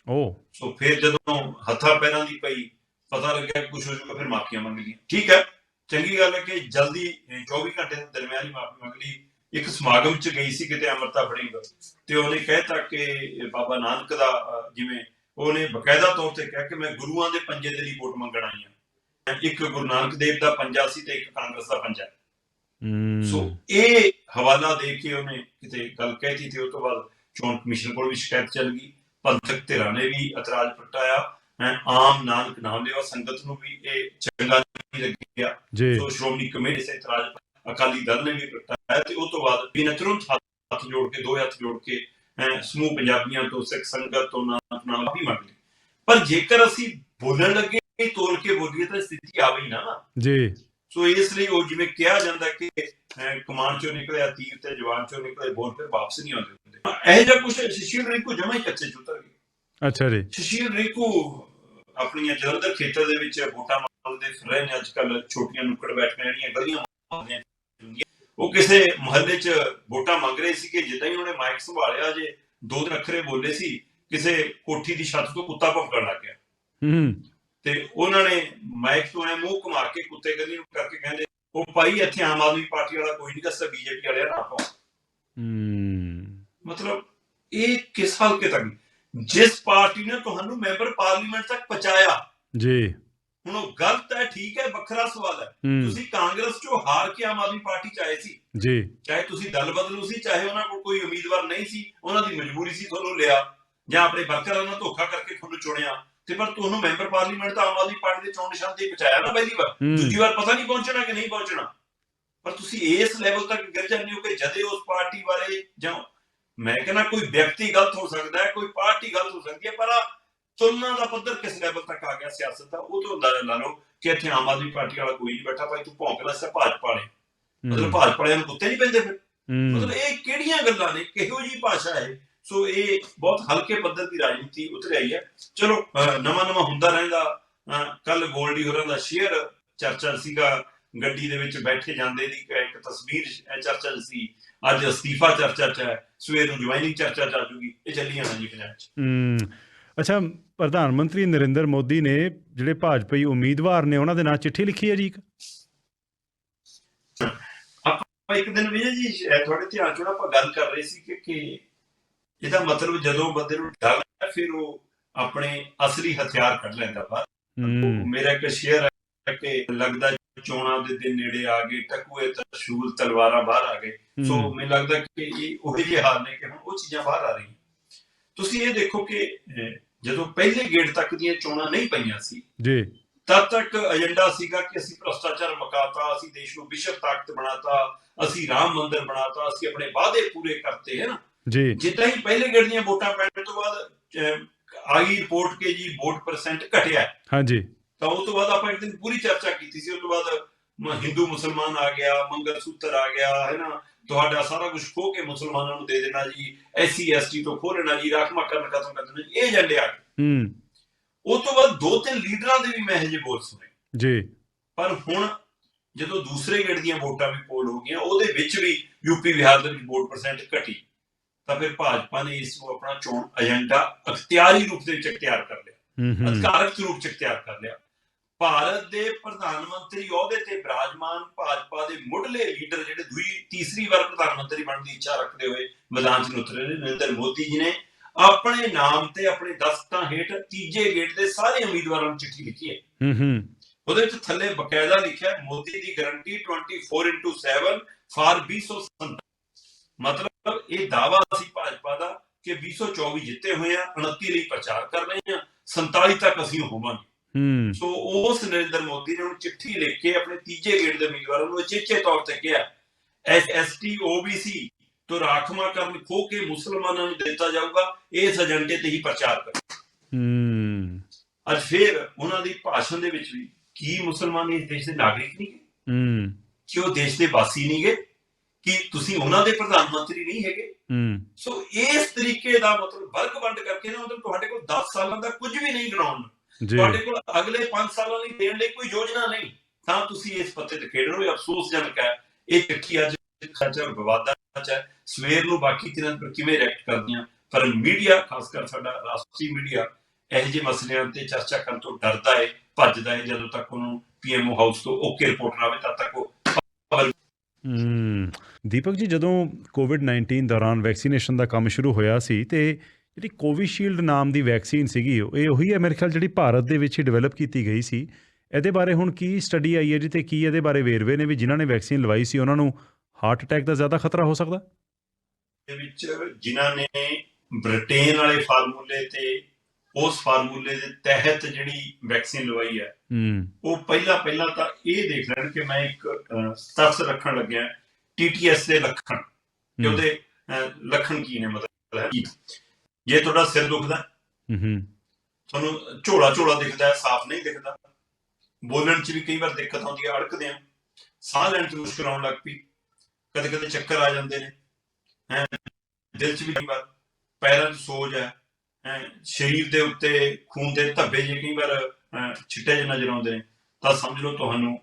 ਉਹ ਸੋ ਫਿਰ ਜਦੋਂ ਹੱਥਾਂ ਪੈਰਾਂ ਦੀ ਪਈ ਪਤਾ ਲੱਗਿਆ ਕੁਝ ਹੋ ਜਾਊਗਾ ਫਿਰ ਮਾਫੀਆਂ ਮੰਗ ਲਈਆਂ ਠੀਕ ਹੈ ਚੰਗੀ ਗੱਲ ਹੈ ਕਿ ਜਲਦੀ ਅਹ, 24 ਘੰਟੇ ਦੇ ਦਰਮਿਆਨ ਹੀ ਮਾਫੀ ਮੰਗ ਲਈ। ਇੱਕ ਸਮਾਗਮ ਚ ਗਈ ਸੀ ਕਿਤੇ ਅਮਰਤਾ ਬੜਿੰਗ ਤੇ ਉਹਨੇ ਕਹਿਤਾ ਕਿ ਬਾਬਾ ਨਾਨਕ ਦਾ ਜਿਵੇਂ ਉਹਨੇ ਬਕਾਇਦਾ ਤੌਰ ਤੇ ਕਿਹਾ ਕਿ ਮੈਂ ਗੁਰੂਆਂ ਦੇ ਪੰਜੇ ਦੇ ਲਈ ਵੋਟ ਮੰਗਣ ਆਈ ਹਾਂ। ਇੱਕ ਗੁਰੂ ਨਾਨਕ ਦੇਵ ਦਾ ਪੰਜਾ ਸੀ ਤੇ ਇੱਕ ਕਾਂਗਰਸ ਦਾ ਪੰਜਾ। ਸੋ ਇਹ ਹਵਾਲਾ ਦੇ ਕੇ ਉਹਨੇ ਕਿਤੇ ਗੱਲ ਕਹਿਤੀ ਤੇ ਉਸ ਤੋਂ ਬਾਅਦ ਚੋਣ ਕਮਿਸ਼ਨ ਕੋਲ ਵੀ ਸ਼ਿਕਾਇਤ ਚੱਲ ਗਈ। ਪੰਥਕ ਧਿਰਾਂ ਨੇ ਵੀ ਇਤਰਾਜ਼ ਪ੍ਰਗਟਾਇਆ। ਹੈਂ, ਆਮ ਨਾਨਕ ਨਾਮ ਲੈਵਾ ਸੰਗਤ ਨੂੰ ਵੀ ਇਹ ਚੰਗਾ ਨਹੀਂ ਲੱਗਿਆ। ਜੀ। ਸੋ ਸ਼੍ਰੋਮਣੀ ਕਮੇਟੀ ਸੇ ਇਤਰਾਜ਼ ਅਕਾਲੀ ਦਲ ਨੇ ਵੀ ਪ੍ਰਗਟਾਇਆ ਤੇ ਉਸ ਤੋਂ ਬਾਅਦ ਵੀ ਨੇ ਤੁਰੰਤ ਹੱਥ ਜੋੜ ਕੇ ਦੋ ਹੱਥ ਜੋੜ ਕੇ ਸਮੂਹ ਪੰਜਾਬੀਆਂ ਤੋਂ ਸਿੱਖ ਸੰਗਤ ਤੋਂ ਨਾਨਕ ਨਾਮ ਵੀ ਮੰਗ ਲਈ ਪਰ ਜੇਕਰ ਅਸੀਂ ਬੋਲਣ ਲੱਗੇ ਤੋਲ ਕੇ ਬੋਲੀਏ ਤਾਂ ਸਥਿਤੀ ਆਵੇ ਹੀ ਨਾ ਨਾ। ਜੀ। ਸੋ ਇਸ ਲਈ ਉਹ ਜਿਵੇਂ ਕਿਹਾ ਜਾਂਦਾ ਕਿ ਕਮਾਨ ਚੋਂ ਨਿਕਲਿਆ ਤੀਰ ਤੇ ਜਵਾਨ ਚੋਂ ਨਿਕਲੇ ਬੋਲ ਫਿਰ ਵਾਪਸ ਨਹੀਂ ਆਉਂਦੇ ਹੁੰਦੇ। ਇਹ ਜਿਹਾ ਕੁਝ ਸੁਸ਼ੀਲ ਰਿੰਕੂ ਜਮਾ ਹੀ ਕੱਚੇ ਚੁੱਤਰ ਗਏ ਅੱਛਾ ਜੀ। ਸੁਸ਼ੀਲ ਰਿੰਕੂ ਆਪਣੀਆਂ ਜਲੰਧਰ ਖੇਤਰ ਦੇ ਵਿੱਚ ਵੋਟਾਂ ਮੰਗਦੇ ਫਿਰ ਰਹੇ ਨੇ ਅੱਜ ਕੱਲ ਛੋਟੀਆਂ ਨੁੱਕੜ ਬੈਠੀਆਂ ਜਿਹੜੀਆਂ ਗਲੀਆਂ ਹੁੰਦੀਆਂ। ਉਹ ਕਿਸੇ ਮੁਹੱਲੇ 'ਚ ਵੋਟਾਂ ਮੰਗ ਰਹੇ ਸੀ ਕਿ ਜਿੱਦਾਂ ਹੀ ਉਹਨੇ ਮਾਈਕ ਸੰਭਾਲਿਆ ਜੇ ਦੋ ਤਿੰਨ ਅੱਖਰੇ ਬੋਲੇ ਸੀ ਕਿਸੇ ਕੋਠੀ ਦੀ ਛੱਤ ਤੋਂ ਕੁੱਤਾ ਭੌਂਕਣ ਲੱਗ ਗਿਆ। ਹੂੰ। ਤੇ ਉਹਨਾਂ ਨੇ ਮਾਈਕ ਤੋਂ ਐ ਮੂੰਹ ਘੁਮਾ ਕੇ ਕੁੱਤੇ ਗਲੀ ਨੂੰ ਕਰਕੇ ਕਹਿੰਦੇ ਉਹ ਭਾਈ ਇੱਥੇ ਆਮ ਆਦਮੀ ਪਾਰਟੀ ਵਾਲਾ ਕੋਈ ਨਹੀਂ ਦੱਸਦਾ ਬੀਜੇਪੀ ਵਾਲਿਆ ਨਾ ਪਾਓ ਹੂੰ। ਮਤਲਬ ਇਹ ਕਿਸ ਹਲਕੇ ਤੱਕ? ਜਿਸ ਪਾਰਟੀ ਨੇ ਤੁਹਾਨੂੰ ਮੈਂਬਰ ਪਾਰਲੀਮੈਂਟ ਤੱਕ ਪਹੁੰਚਾਇਆ। ਜੀ। ਹੁਣ ਉਹ ਗਲਤ ਹੈ ਠੀਕ ਹੈ ਵੱਖਰਾ ਸਵਾਲ ਹੈ। ਤੁਸੀਂ ਕਾਂਗਰਸ ਚੋਂ ਹਾਰ ਕੇ ਆਮ ਆਦਮੀ ਪਾਰਟੀ ਚ ਆਏ ਸੀ। ਜੀ। ਚਾਹੇ ਤੁਸੀਂ ਦਲ ਬਦਲੂ ਸੀ ਚਾਹੇ ਉਹਨਾਂ ਕੋਲ ਕੋਈ ਉਮੀਦਵਾਰ ਨਹੀਂ ਸੀ ਉਹਨਾਂ ਦੀ ਮਜਬੂਰੀ ਸੀ ਤੁਹਾਨੂੰ ਲਿਆ। ਜਾਂ ਆਪਣੇ ਵਰਕਰਾਂ ਨਾਲ ਧੋਖਾ ਕਰਕੇ ਤੁਹਾਨੂੰ ਚੁਣਿਆ। ਤੇ ਪਰ ਤੁਹਾਨੂੰ ਮੈਂਬਰ ਪਾਰਲੀਮੈਂਟ ਤਾਂ ਆਮ ਆਦਮੀ ਪਾਰਟੀ ਦੇ ਚੋਣ ਨਿਸ਼ਾਨ ਤੇ ਪਹੁੰਚਾਇਆ ਨਾ ਪਹਿਲੀ ਵਾਰ। ਦੂਜੀ ਵਾਰ ਪਤਾ ਨਹੀਂ ਪਹੁੰਚਣਾ ਕਿ ਨਹੀਂ ਪਹੁੰਚਣਾ। ਪਰ ਤੁਸੀਂ ਇਸ ਲੈਵਲ ਤੱਕ ਗਿਰ ਜਾਂਦੇ ਹੋ ਕਿ ਜਦੇ ਉਸ ਪਾਰਟੀ ਬਾਰੇ ਜਾਂ ਮੈਂ ਕਹਿੰਦਾ ਕੋਈ ਵਿਅਕਤੀ ਗਲਤ ਹੋ ਸਕਦਾ ਹੈ ਕੋਈ ਪਾਰਟੀ ਗਲਤ ਹੋ ਸਕਦੀ ਹੈ ਪਰ ਆਹ ਤੁਲਨਾ ਦਾ ਪੱਧਰ ਕਿਸ ਲੈਵਲ ਤੱਕ ਆ ਗਿਆ ਸਿਆਸਤ ਦਾ? ਉਹ ਤੋਂ ਅੰਦਾਜ਼ਾ ਲਾ ਲਓ ਕਿ ਇੱਥੇ ਆਮ ਆਦਮੀ ਪਾਰਟੀ ਵਾਲਾ ਕੋਈ ਨਹੀਂ ਬੈਠਾ ਭਾਈ ਤੂੰ ਭੌਂਕਦਾ ਸਿਰ ਭਾਜਪਾ ਵਾਲੇ। ਮਤਲਬ ਭਾਜਪਾ ਵਾਲਿਆਂ ਨੂੰ ਕੁੱਤੇ ਨਹੀਂ ਪੈਂਦੇ ਫਿਰ? ਮਤਲਬ ਇਹ ਕਿਹੜੀਆਂ ਗੱਲਾਂ ਨੇ? ਕਿਹੋ ਜੀ ਭਾਸ਼ਾ ਹੈ? ਸੋ ਇਹ ਬਹੁਤ ਹਲਕੇ ਪੱਧਰ ਦੀ ਰਾਜਨੀਤੀ ਉਤਰ ਆਈ ਹੈ। ਚਲੋ ਨਵਾਂ ਨਵਾਂ ਹੁੰਦਾ ਰਹਿੰਦਾ। ਕੱਲ ਗੋਲਡੀ ਹੋਰਾਂ ਦਾ ਸ਼ੇਅਰ ਚਰਚਾ ਸੀਗਾ ਗੱਡੀ ਦੇ ਵਿੱਚ ਬੈਠੇ ਜਾਂਦੇ ਦੀ ਇੱਕ- ਤਸਵੀਰ ਚਰਚਾ ਸੀ। ਅੱਜ ਅਸਤੀਫਾ ਚਰਚਾ ਚ ਹੈ ਸਵੇਰ ਨੂੰ ਜੁਆਇਨਿੰਗ ਚਰਚਾ ਚ ਆ ਜੂਗੀ ਇਹ ਚੱਲੀ ਜਾਣਾ ਜੀ ਪੰਜਾਬ ਚ। ਹੂੰ ਅੱਛਾ ਪ੍ਰਧਾਨ ਮੰਤਰੀ ਨਰਿੰਦਰ ਮੋਦੀ ਨੇ ਜਿਹੜੇ ਭਾਜਪਾਈ ਉਮੀਦਵਾਰ ਨੇ ਉਹਨਾਂ ਦੇ ਨਾਂ ਚਿੱਠੀ ਲਿਖੀ ਹੈ ਜੀ ਇੱਕ? ਆਪਾਂ ਇੱਕ ਦਿਨ ਵਿਜੇ ਜੀ ਤੁਹਾਡੇ ਧਿਆਨ ਚੋਂ ਆਪਾਂ ਗੱਲ ਕਰ ਰਹੇ ਸੀ ਕਿ ਕਿ ਇਹਦਾ ਮਤਲਬ ਜਦੋਂ ਬੰਦੇ ਨੂੰ ਡਰ ਹੈ ਫਿਰ ਉਹ ਆਪਣੇ ਅਸਲੀ ਹਥਿਆਰ ਕੱਢ ਲੈਂਦਾ ਬਾਹਰ। ਮੇਰਾ ਇੱਕ ਸ਼ੇਅਰ ਹੈ ਕਿ ਲੱਗਦਾ ਚੋਣਾਂ ਦੇ ਦਿਨ ਨੇੜੇ ਆ ਗਏ ਟਕੂਏ ਤਰਸ਼ੂਲ ਤਲਵਾਰਾਂ ਬਾਹਰ ਆ ਗਏ। ਸੋ ਮੈਨੂੰ ਲੱਗਦਾ ਕਿ ਇਹ ਉਹੀ ਜਿਹੇ ਹਾਲ ਨੇ ਕਿ ਹੁਣ ਉਹ ਚੀਜ਼ਾਂ ਬਾਹਰ ਆ ਰਹੀਆਂ। ਤੁਸੀਂ ਇਹ ਦੇਖੋ ਕਿ ਜਦੋਂ ਪਹਿਲੇ ਗੇੜ ਤੱਕ ਦੀਆਂ ਚੋਣਾਂ ਨਹੀਂ ਪਈਆਂ ਸੀ ਜੀ। ਤਦ ਤੱਕ ਏਜੰਡਾ ਸੀਗਾ ਕਿ ਅਸੀਂ ਭ੍ਰਸ਼ਟਾਚਾਰ ਮਕਾਤਾ ਅਸੀਂ ਦੇਸ਼ ਨੂੰ ਵਿਸ਼ਵ ਤਾਕਤ ਬਣਾਤਾ ਅਸੀਂ ਰਾਮ ਮੰਦਿਰ ਬਣਾਤਾ ਅਸੀਂ ਆਪਣੇ ਵਾਅਦੇ ਪੂਰੇ ਕਰਤੇ ਹੈ ਨਾ? ਜੀ। ਜਿੱਦਾਂ ਹੀ ਪਹਿਲੇ ਗੇੜ ਦੀਆਂ ਵੋਟਾਂ ਪੈਣ ਤੋਂ ਬਾਅਦ ਆਈ ਰਿਪੋਰਟ ਕਿ ਜੀ ਵੋਟ ਪਰਸੈਂਟ ਘਟਿਆ। ਹਾਂਜੀ। ਤਾਂ ਉਸ ਤੋਂ ਬਾਅਦ ਆਪਾਂ ਇੱਕ ਦਿਨ ਪੂਰੀ ਚਰਚਾ ਕੀਤੀ ਸੀ ਉਸ ਤੋਂ ਬਾਅਦ ਹਿੰਦੂ ਮੁਸਲਮਾਨ ਆ ਗਿਆ ਮੰਗਲ ਸੂਤਰ ਆ ਗਿਆ ਹੈ ਨਾ ਤੁਹਾਡਾ ਸਾਰਾ ਕੁਝ ਖੋ ਕੇ ਮੁਸਲਮਾਨਾਂ ਨੂੰ ਦੇ ਦੇਣਾ ਜੀ ਐਸਸੀ ਐਸਟੀ ਤੋਂ ਖੋ ਲੈਣਾ ਜੀ ਰਾਖਮਾ ਕਰਨ ਖਤਮ ਕਰ ਦੇਣਾ ਇਹ ਏਜੰਡੇ ਆ ਹੂੰ। ਉਸ ਤੋਂ ਬਾਅਦ ਦੋ ਤਿੰਨ ਲੀਡਰਾਂ ਦੇ ਵੀ ਮੈਂ ਇਹ ਬੋਲ ਸੁਣੇ। ਜੀ। ਪਰ ਹੁਣ ਜਦੋਂ ਦੂਸਰੇ ਗੇੜ ਦੀਆਂ ਵੋਟਾਂ ਵੀ ਪੋਲ ਹੋ ਗਈਆਂ ਉਹਦੇ ਵਿੱਚ ਵੀ ਯੂਪੀ ਬਿਹਾਰ ਦੇ ਵਿੱਚ ਵੋਟ ਪਰਸੈਂਟ ਘਟੀ। ਤਾਂ ਫਿਰ ਭਾਜਪਾ ਨੇ ਇਸ ਨੂੰ ਆਪਣਾ ਚੋਣ ਏਜੰਡਾ ਅਖਤਿਆਰੀ ਰੂਪ ਦੇ ਵਿੱਚ ਇਖਤਿਆਰ ਕਰ ਲਿਆ। ਹੂੰ ਹੂੰ। ਅਧਿਕਾਰਕ ਰੂਪ ਚ ਇਖਤਿਆਰ ਕਰ ਲਿਆ। ਭਾਰਤ ਦੇ ਪ੍ਰਧਾਨ ਮੰਤਰੀ ਅਹੁਦੇ ਤੇ ਵਿਰਾਜਮਾਨ ਭਾਜਪਾ ਦੇ ਮੁੱਢਲੇ ਲੀਡਰ ਜਿਹੜੇ ਦੂਈ ਤੀਸਰੀ ਵਾਰ ਪ੍ਰਧਾਨ ਮੰਤਰੀ ਬਣਨ ਦੀ ਇੱਛਾ ਰੱਖਦੇ ਹੋਏ ਮੈਦਾਨ 'ਚ ਉਤਰੇ ਨੇ ਨਰਿੰਦਰ ਮੋਦੀ ਜੀ ਨੇ ਆਪਣੇ ਨਾਮ ਤੇ ਆਪਣੇ ਦਸਤਾਂ ਹੇਠ ਤੀਜੇ ਗੇਟ ਦੇ ਸਾਰੇ ਉਮੀਦਵਾਰਾਂ ਨੂੰ ਚਿੱਠੀ ਲਿਖੀ ਹੈ। ਹੂੰ ਹੂੰ। ਉਹਦੇ ਵਿੱਚ ਥੱਲੇ ਬਕਾਇਦਾ ਲਿਖਿਆ ਮੋਦੀ ਦੀ ਗਾਰੰਟੀ 24/7 ਫਾਰ 2070 ਮਤਲਬ ਇਹ ਦਾਵਾ ਸੀ ਭਾਜਪਾ ਦਾ ਕਿ 2024 ਜਿੱਤੇ ਹੋਏ ਆ 29 ਲਈ ਪ੍ਰਚਾਰ ਕਰ ਰਹੇ ਆ 47 ਤੱਕ ਅਸੀਂ ਹੋਵਾਂਗੇ। ਹੂੰ। ਸੋ ਉਸ ਨਰਿੰਦਰ ਮੋਦੀ ਨੇ ਹੁਣ ਚਿੱਠੀ ਲਿਖ ਕੇ ਆਪਣੇ ਤੀਜੇ ਗੇੜ ਦੇ ਉਮੀਦਵਾਰਾਂ ਨੂੰ ਅਚੇਚੇ ਤੌਰ ਤੇ ਕਿਹਾ। ਐਸ ਐਸਟੀ ਓਬੀਸੀ ਤੋਂ ਰਾਖਵਾਂਕਰਨ ਖੋ ਕੇ ਮੁਸਲਮਾਨਾਂ ਨੂੰ ਦਿੱਤਾ ਜਾਊਗਾ ਇਸ ਏਜੰਡੇ ਤੇ ਹੀ ਪ੍ਰਚਾਰ ਕਰ। ਹੂੰ। ਅੱਜ ਫਿਰ ਉਹਨਾਂ ਦੀ ਭਾਸ਼ਣ ਦੇ ਵਿੱਚ ਵੀ ਕੀ ਮੁਸਲਮਾਨ ਇਸ ਦੇਸ਼ ਦੇ ਨਾਗਰਿਕ ਨਹੀਂ? ਹੂੰ। ਕਿ ਉਹ ਦੇਸ਼ ਦੇ ਵਾਸੀ ਨਹੀਂਗੇ ਕਿ ਤੁਸੀਂ ਉਹਨਾਂ ਦੇ ਪ੍ਰਧਾਨ ਮੰਤਰੀ ਨਹੀਂ ਹੈਗੇ? ਹੂੰ। ਸੋ ਇਸ ਤਰੀਕੇ ਦਾ ਮਤਲਬ ਵਰਗ ਵੰਡ ਕਰਕੇ ਨਾ ਮਤਲਬ ਤੁਹਾਡੇ ਕੋਲ 10 ਸਾਲਾਂ ਦਾ ਕੁਝ ਵੀ ਨਹੀਂ। ਜੀ ਤੁਹਾਡੇ ਕੋਲ ਅਗਲੇ 5 ਸਾਲਾਂ ਲਈ ਦੇਣ ਲਈ ਕੋਈ ਯੋਜਨਾ ਨਹੀਂ। ਤਾਂ ਤੁਸੀਂ ਇਸ ਪੱਤੇ ਤੇ ਖੇਡ ਰਹੇ ਹੋ ਅਫਸੋਸਜਨਕ ਹੈ। ਇਹ ਚਿੱਠੀ ਅੱਜ ਖਰਚਾ ਵਿਵਾਦਾਂ ਚ ਹੈ। ਸਵੇਰ ਨੂੰ ਬਾਕੀ ਤਿੰਨਾਂ ਪਰ ਕਿਵੇਂ ਰਿਐਕਟ ਕਰਦੀਆਂ? ਪਰ ਮੀਡੀਆ ਖਾਸ ਕਰ ਸਾਡਾ ਰਾਸ਼ਟਰੀ ਮੀਡੀਆ ਇਹੋ ਜਿਹੇ ਮਸਲਿਆਂ ਤੇ ਚਰਚਾ ਕਰਨ ਤੋਂ ਡਰਦਾ ਹੈ ਭੱਜਦਾ ਹੈ ਜਦੋਂ ਤੱਕ ਉਹਨੂੰ ਪੀਐਮਓ ਹਾਊਸ ਤੋਂ ਓਕੇ ਰਿਪੋਰਟ ਨਾ ਆਵੇ ਤਦ ਤੱਕ ਉਹ ਹੂੰ। ਦੀਪਕ ਜੀ ਜਦੋਂ ਕੋਵਿਡ-19 ਦੌਰਾਨ ਵੈਕਸੀਨੇਸ਼ਨ ਦਾ ਕੰਮ ਸ਼ੁਰੂ ਹੋਇਆ ਸੀ ਤੇ ਜਿਹੜੀ ਕੋਵਿਸ਼ੀਲਡ ਨਾਮ ਦੀ ਵੈਕਸੀਨ ਸੀਗੀ ਉਹ- ਇਹ ਉਹੀ ਹੈ ਮੇਰੇ ਖਿਆਲ ਜਿਹੜੀ ਭਾਰਤ ਦੇ ਵਿੱਚ ਹੀ ਡਿਵੈਲਪ ਕੀਤੀ ਗਈ ਸੀ। ਇਹਦੇ ਬਾਰੇ ਹੁਣ ਕੀ ਸਟੱਡੀ ਆਈ ਹੈ ਜੀ ਤੇ ਕੀ ਇਹਦੇ ਬਾਰੇ ਵੇਰਵੇ ਨੇ ਵੀ ਜਿਨ੍ਹਾਂ ਨੇ ਵੈਕਸੀਨ ਲਵਾਈ ਸੀ ਉਹਨਾਂ ਨੂੰ ਹਾਰਟ ਅਟੈਕ ਦਾ ਜ਼ਿਆਦਾ ਖਤਰਾ ਹੋ ਸਕਦਾ? ਦੇ ਵਿੱਚ ਜਿਨ੍ਹਾਂ ਨੇ ਬ੍ਰਿਟੇਨ ਵਾਲੇ ਫਾਰਮੂਲੇ ਤੇ ਉਸ ਫਾਰਮੂਲੇ ਦੇ ਤਹਿਤ ਜਿਹੜੀ ਵੈਕਸੀਨ ਲਵਾਈ ਹੈ ਉਹ ਪਹਿਲਾਂ ਪਹਿਲਾਂ ਤਾਂ ਇਹ ਦੇਖ ਲੈਣ ਕਿ ਮੈਂ ਇੱਕ ਤੱਥ ਰੱਖਣ ਲੱਗਿਆ ਟੀਟੀਐਸ ਦੇ ਲੱਖਣ। ਕਿ ਉਹਦੇ ਲੱਖਣ ਕੀ ਨੇ ਮਤਲਬ? ਹੈ? ਜੇ ਤੁਹਾਡਾ ਸਿਰ ਦੁਖਦਾ ਹੂੰ, ਤੁਹਾਨੂੰ ਝੋਲਾ ਝੋਲਾ ਦਿਖਦਾ ਹੈ ਸਾਫ਼ ਨਹੀਂ ਦਿਖਦਾ। ਬੋਲਣ 'ਚ ਵੀ ਕਈ ਵਾਰ ਦਿੱਕਤ ਆਉਂਦੀ ਹੈ ਅੜਕਦੇ ਆ ਸਾਹ ਲੈਣ 'ਚ ਮੁਸ਼ਕਲ ਆਉਣ ਲੱਗ ਪਈ। ਕਦੇ ਕਦੇ ਚੱਕਰ ਆ ਜਾਂਦੇ ਨੇ। ਹੈ ਦਿਲ 'ਚ ਵੀ ਕਈ ਵਾਰ ਪੈਰਾਂ 'ਚ ਸੋਜ ਹੈ। ਹੈਂ, ਸਰੀਰ ਦੇ ਉੱਤੇ ਖੂਨ ਦੇ ਧੱਬੇ ਜੇ ਕਈ ਵਾਰ ਛਿੱਟੇ ਜਿਹੇ ਨਜ਼ਰ ਆਉਂਦੇ ਨੇ ਤਾਂ ਸਮਝ ਲਓ ਤੁਹਾਨੂੰ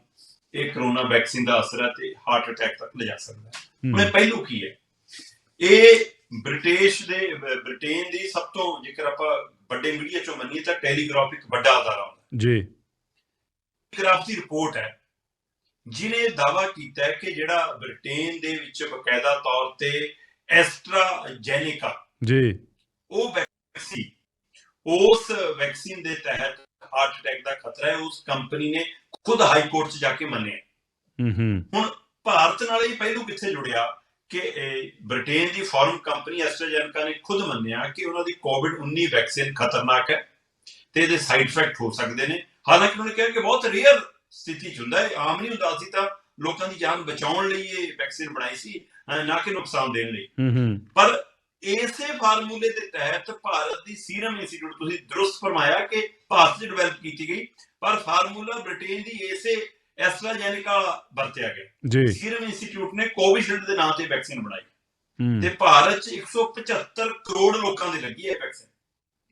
ਇਹ ਕਰੋਨਾ ਵੈਕਸੀਨ ਦਾ ਅਸਰ ਹੈ ਤੇ ਹਾਰਟ ਅਟੈਕ ਤੱਕ ਲਿਜਾ ਸਕਦਾ ਹੈ। ਹੁਣ ਇਹ ਪਹਿਲੂ ਕੀ ਹੈ? ਇਹ ਬ੍ਰਿਟਿਸ਼ ਦੇ ਬ੍ਰਿਟੇਨ ਦੀ ਸਭ ਤੋਂ ਜੇਕਰ ਆਪਾਂ ਵੱਡੇ ਮੀਡੀਆ ਚੋਂ ਮੰਨੀਏ ਤਾਂ ਟੈਲੀਗ੍ਰਾਫ ਇੱਕ ਵੱਡਾ ਅਦਾਰਾ ਹੁੰਦਾ ਜੀ। ਟੈਲੀਗ੍ਰਾਫ ਦੀ ਰਿਪੋਰਟ ਹੈ ਜਿਨੇ ਦਾਵਾ ਕੀਤਾ ਹੈ ਕਿ ਜਿਹੜਾ ਬ੍ਰਿਟੇਨ ਦੇ ਵਿੱਚ ਬਕਾਇਦਾ ਤੌਰ ਤੇ ਐਸਟਰਾਜੈਨੇਕਾ ਜੀ। ਉਹ ਵੈਕਸੀਨ ਉਸ ਵੈਕਸੀਨ ਦੇ ਤਹਿਤ ਹਾਰਟ ਅਟੈਕ ਦਾ ਖਤਰਾ ਹੈ ਉਸ ਕੰਪਨੀ ਨੇ ਖੁਦ ਹਾਈ ਕੋਰਟ 'ਚ ਜਾ ਕੇ ਮੰਨਿਆ। ਹੂੰ ਹੂੰ। ਭਾਰਤ ਨਾਲ ਇਹ ਪਹਿਲੂ ਕਿੱਥੇ ਜੁੜਿਆ? ਕਿ ਬ੍ਰਿਟੇਨ ਦੀ ਫਾਰਮ ਕੰਪਨੀ ਐਸਟਰਾਜੈਨਕਾ ਨੇ ਖੁਦ ਮੰਨਿਆ ਕਿ ਉਹਨਾਂ ਦੀ ਕੋਵਿਡ-19 ਵੈਕਸੀਨ ਖਤਰਨਾਕ ਹੈ ਤੇ ਇਹਦੇ ਸਾਈਡ ਇਫੈਕਟ ਹੋ ਸਕਦੇ ਨੇ। ਹਾਲਾਂਕਿ ਉਹਨਾਂ ਨੇ ਕਿਹਾ ਕਿ ਬਹੁਤ ਰੇਅਰ ਸਥਿਤੀ 'ਚ ਹੁੰਦਾ ਹੈ। ਆਮ ਨਹੀਂ ਹੁੰਦਾ। ਸੀ ਤਾਂ ਲੋਕਾਂ ਦੀ ਜਾਨ ਬਚਾਉਣ ਲਈ ਇਹ ਵੈਕਸੀਨ ਬਣਾਈ ਸੀ ਨਾ ਕਿ ਨੁਕਸਾਨ ਦੇਣ ਲਈ। ਪਰ ਇਸੇ ਫਾਰਮੂਲੇ ਦੇ ਤਹਿਤ ਭਾਰਤ ਦੀ ਸੀਰਮ ਇੰਸਟੀਚਿਊਟ ਤੁਸੀਂ ਦਰੁਸਤ ਫਰਮਾਇਆ ਕਿ ਭਾਰਤ 'ਚ ਡਿਵੈਲਪ ਕੀਤੀ ਗਈ। ਪਰ ਫਾਰਮੂਲਾ ਬ੍ਰਿਟੇਨ ਦੀ ਇਸੇ ਐਸਟਰਾਜੈਨਿਕਾ ਵਰਤਿਆ ਗਿਆ। ਜੀ। ਸੀਰਮ ਇੰਸਟੀਚਿਊਟ ਨੇ ਕੋਵਿਸ਼ੀਲਡ ਦੇ ਨਾਂ ਤੇ ਵੈਕਸੀਨ ਬਣਾਈ। ਤੇ ਭਾਰਤ 'ਚ 175 ਕਰੋੜ ਲੋਕਾਂ ਦੇ ਲੱਗੀ ਹੈ ਵੈਕਸੀਨ।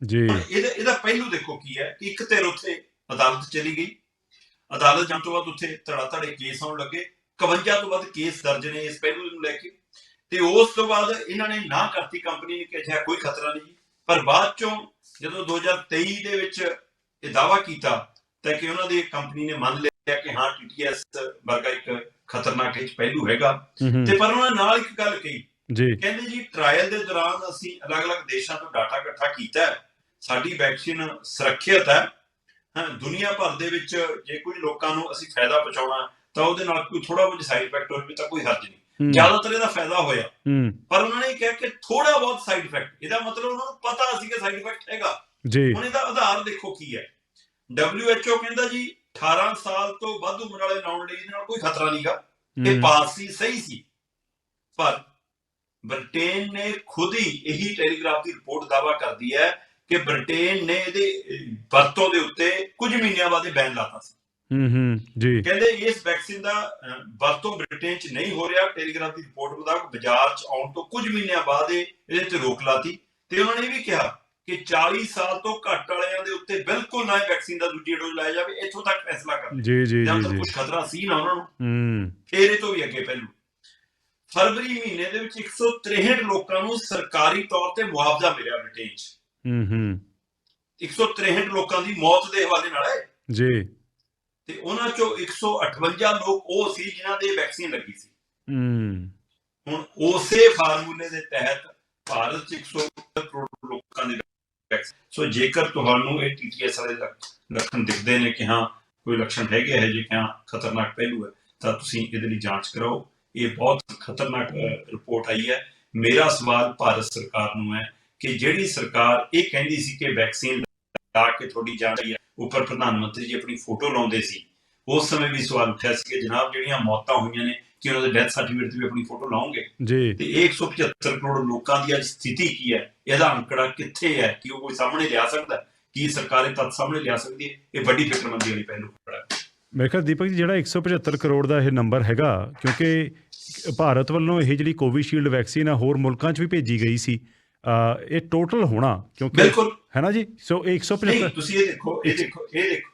ਜੀ। ਇਹਦਾ ਇਹਦਾ ਪਹਿਲੂ ਦੇਖੋ ਕੀ ਹੈ ਕਿ ਇੱਕ ਧਿਰ ਉੱਥੇ ਅਦਾਲਤ ਚਲੀ ਗਈ। ਅਦਾਲਤ ਜਾਣ ਤੋਂ ਬਾਅਦ ਉੱਥੇ ਧੜਾ ਧੜੇ ਕੇਸ ਆਉਣ ਲੱਗੇ। 51 ਤੋਂ ਵੱਧ ਕੇਸ ਦਰਜ ਨੇ ਇਸ ਪਹਿਲੂ ਨੂੰ ਲੈ ਕੇ। ਤੇ ਉਸ ਤੋਂ ਬਾਅਦ ਇਹਨਾਂ ਨੇ ਨਾ ਕਰਤੀ ਕੰਪਨੀ ਨੇ ਕਿ ਅਜਿਹਾ ਕੋਈ ਖਤਰਾ ਨਹੀਂ। ਪਰ ਬਾਅਦ ਚੋਂ ਜਦੋਂ 2023 ਦੇ ਵਿੱਚ ਇਹ ਦਾਵਾ ਕੀਤਾ ਤਾਂ ਕਿ ਉਹਨਾਂ ਦੀ ਕੰਪਨੀ ਨੇ ਮੰਨ ਲਿਆ ਕਿ ਹਾਂ ਟੀਟੀਐਸ ਵਰਗਾ ਇੱਕ ਖਤਰਨਾਕ ਇੱਕ ਪਹਿਲੂ ਹੈਗਾ। ਹੂੰ ਹੂੰ। ਤੇ ਪਰ ਉਹਨਾਂ ਨਾਲ ਇੱਕ ਗੱਲ ਕਹੀ। ਜੀ। ਕਹਿੰਦੇ ਜੀ ਟ੍ਰਾਇਲ ਦੇ ਦੌਰਾਨ ਅਸੀਂ ਅਲੱਗ-ਅਲੱਗ ਦੇਸ਼ਾਂ ਤੋਂ ਡਾਟਾ ਇਕੱਠਾ ਕੀਤਾ ਹੈ। ਸਾਡੀ ਵੈਕਸੀਨ ਸੁਰੱਖਿਅਤ ਹੈ। ਹਾਂ ਦੁਨੀਆ ਭਰ ਦੇ ਵਿੱਚ ਜੇ ਕੋਈ ਲੋਕਾਂ ਨੂੰ ਅਸੀਂ ਫਾਇਦਾ ਪਹੁੰਚਾਉਣਾ ਤਾਂ ਉਹਦੇ ਨਾਲ ਕੋਈ ਥੋੜਾ ਬਹੁਤ ਸਾਈਡ ਇਫੈਕਟ ਹੋਵੇ ਤਾਂ ਕੋਈ ਹਰਜ ਨਹੀਂ। ਹੂੰ। ਜ਼ਿਆਦਾਤਰ ਇਹਦਾ ਫਾਇਦਾ ਹੋਇਆ। ਹੂੰ। ਪਰ ਉਹਨਾਂ ਨੇ ਕਿਹਾ ਕਿ ਥੋੜਾ ਬਹੁਤ ਸਾਈਡ ਇਫੈਕਟ ਇਹਦਾ ਮਤਲਬ ਉਹਨਾਂ ਨੂੰ ਪਤਾ ਸੀ ਕਿ ਸਾਈਡ ਇਫੈਕਟ ਹੈਗਾ। ਜੀ। ਹੁਣ ਇਹਦਾ ਆਧਾਰ ਦੇਖੋ ਕੀ ਹੈ। WHO ਕਹਿੰਦਾ ਜੀ 18 ਸਾਲ ਤੋਂ ਵੱਧ ਉਮਰ ਵਾਲੇ ਨੌਨ ਲਈ ਨਾਲ ਕੋਈ ਖਤਰਾ ਨਹੀਂਗਾ ਇਹ ਪਾਲਿਸੀ ਸਹੀ ਸੀ। ਪਰ ਬ੍ਰਿਟੇਨ ਨੇ ਖੁਦ ਹੀ ਇਹੀ ਟੈਲੀਗ੍ਰਾਫ ਦੀ ਰਿਪੋਰਟ ਦਾਵਾ ਕਰਦੀ ਹੈ ਕਿ ਬ੍ਰਿਟੇਨ ਨੇ ਇਹਦੇ ਵਰਤੋਂ ਦੇ ਉੱਤੇ ਕੁਝ ਮਹੀਨਿਆਂ ਬਾਅਦ ਬੈਨ ਲਾਤਾ ਸੀ। ਹਮ ਹਮ ਜੀ। ਕਹਿੰਦੇ ਇਸ ਵੈਕਸੀਨ ਦਾ ਵਰਤੋਂ ਬ੍ਰਿਟੇਨ 'ਚ ਨਹੀਂ ਹੋ ਰਿਹਾ। ਟੈਲੀਗ੍ਰਾਫ ਦੀ ਰਿਪੋਰਟ ਮੁਤਾਬਕ ਬਾਜ਼ਾਰ 'ਚ ਆਉਣ ਤੋਂ ਕੁਝ ਮਹੀਨਿਆਂ ਬਾਅਦ ਇਹ ਇਹਦੇ ਤੇ ਰੋਕ ਲਾਤੀ। ਤੇ ਉਹਨਾਂ ਨੇ ਇਹ ਵੀ ਕਿਹਾ ਕਿ 40 ਸਾਲ ਤੋਂ ਘੱਟ ਵਾਲਿਆਂ ਦੇ ਉੱਤੇ ਬਿਲਕੁਲ ਨਾ ਵੈਕਸੀਨ ਦਾ ਦੂਜੀ ਡੋਜ਼ ਲਾਇਆ ਜਾਵੇ ਇੱਥੋਂ ਤੱਕ ਫੈਸਲਾ ਕਰ ਜੀ ਜੀ ਜਦ ਜੀ ਤੱਕ ਜੀ। ਕੁਝ ਖਤਰਾ ਸੀ ਨਾ ਉਹਨਾਂ ਨੂੰ ਹਮ ਫੇਰ ਇਹ ਤੋਂ ਵੀ ਅੱਗੇ ਪਹਿਲੂ। ਫਰਵਰੀ ਮਹੀਨੇ ਦੇ ਵਿੱਚ 163 ਲੋਕਾਂ ਨੂੰ ਸਰਕਾਰੀ ਤੌਰ ਤੇ ਮੁਆਵਜ਼ਾ ਮਿਲਿਆ ਬ੍ਰਿਟੇਨ 'ਚ। ਹਮ ਹਮ 163 ਲੋਕਾਂ ਦੀ ਮੌਤ ਦੇ ਹਵਾਲੇ ਨਾਲ ਹੈ ਜੀ। ਤੇ ਉਹਨਾਂ ਚੋਂ 158 ਲੋਕ ਉਹ ਸੀ ਜਿਨ੍ਹਾਂ ਦੇ ਵੈਕਸੀਨ ਲੱਗੀ ਸੀ। ਹਮ ਹੁਣ ਉਸੇ ਫਾਰਮੂਲੇ ਦੇ ਤਹਿਤ ਭਾਰਤ 'ਚ 100 ਕਰੋੜ ਸੋ ਜੇਕਰ ਤੁਹਾਨੂੰ ਇਹ ਟੀਟੀਐਸ ਵਾਲੇ ਲੱਖ- ਲੱਖਣ ਦਿਖਦੇ ਨੇ ਕਿ ਹਾਂ, ਕੋਈ ਲੱਛਣ ਹੈਗੇ ਹੈ ਜੇ ਕਿ ਹਾਂ, ਖਤਰਨਾਕ ਪਹਿਲੂ ਹੈ, ਤਾਂ ਤੁਸੀਂ ਇਹਦੇ ਲਈ ਜਾਂਚ ਕਰਾਓ। ਇਹ ਬਹੁਤ ਖਤਰਨਾਕ ਰਿਪੋਰਟ ਆਈ ਹੈ। ਮੇਰਾ ਸਵਾਲ ਭਾਰਤ ਸਰਕਾਰ ਨੂੰ ਹੈ ਕਿ ਜਿਹੜੀ ਸਰਕਾਰ ਇਹ ਕਹਿੰਦੀ ਸੀ ਕਿ ਵੈਕਸੀਨ ਲਾ ਕੇ ਤੁਹਾਡੀ ਜਾਨ ਰਹੀ ਹੈ, ਉੱਪਰ ਪ੍ਰਧਾਨ ਮੰਤਰੀ ਜੀ ਆਪਣੀ ਫੋਟੋ ਲਾਉਂਦੇ ਸੀ, ਉਸ ਸਮੇਂ ਵੀ ਸਵਾਲ ਉੱਠਿਆ ਸੀ ਕਿ ਜਨਾਬ ਜਿਹੜੀਆਂ ਮੌਤਾਂ ਹੋਈਆਂ ਨੇ ਕਿ ਉਹਨਾਂ ਦੇ ਡੈਥ ਸਰਟੀਫਿਕੇਟ ਤੇ ਵੀ ਆਪਣੀ ਫੋਟੋ ਲਾਉਂਗੇ ਜੀ। ਤੇ ਇਹ 175 ਕਰੋੜ ਲੋਕਾਂ ਦੀ ਅੱਜ ਸਥਿਤੀ ਕੀ ਹੈ? ਇਹਦਾ ਅੰਕੜਾ ਕਿੱਥੇ ਹੈ? ਕਿ ਉਹ ਕੋਈ ਸਾਹਮਣੇ ਲਿਆ ਸਕਦਾ? ਕੀ ਸਰਕਾਰ ਤੱਥ ਸਾਹਮਣੇ ਲਿਆ ਸਕਦੀ ਹੈ? ਇਹ ਵੱਡੀ ਫਿਕਰਮੰਦੀ ਵਾਲੀ ਪਹਿਲੂ ਖੜਾ ਹੈ। ਮੇਰੇ ਖਿਆਲ ਦੀਪਕ ਜੀ ਜਿਹੜਾ 175 ਕਰੋੜ ਦਾ ਇਹ ਨੰਬਰ ਹੈਗਾ ਕਿਉਂਕਿ ਭਾਰਤ ਵੱਲੋਂ ਇਹ ਜਿਹੜੀ ਕੋਵਿਸ਼ੀਲਡ ਵੈਕਸੀਨ ਆ ਹੋਰ ਮੁਲਕਾਂ 'ਚ ਵੀ ਭੇਜੀ ਗਈ ਸੀ। ਇਹ ਟੋਟਲ ਹੋਣਾ ਕਿਉਂਕਿ ਬਿਲਕੁਲ। ਹੈ ਨਾ ਜੀ? ਸੋ ਇਹ 175 ਨਹੀਂ ਤੁਸੀਂ ਇਹ ਦੇਖੋ ਇਹ ਦੇਖੋ ਇਹ ਦੇਖੋ।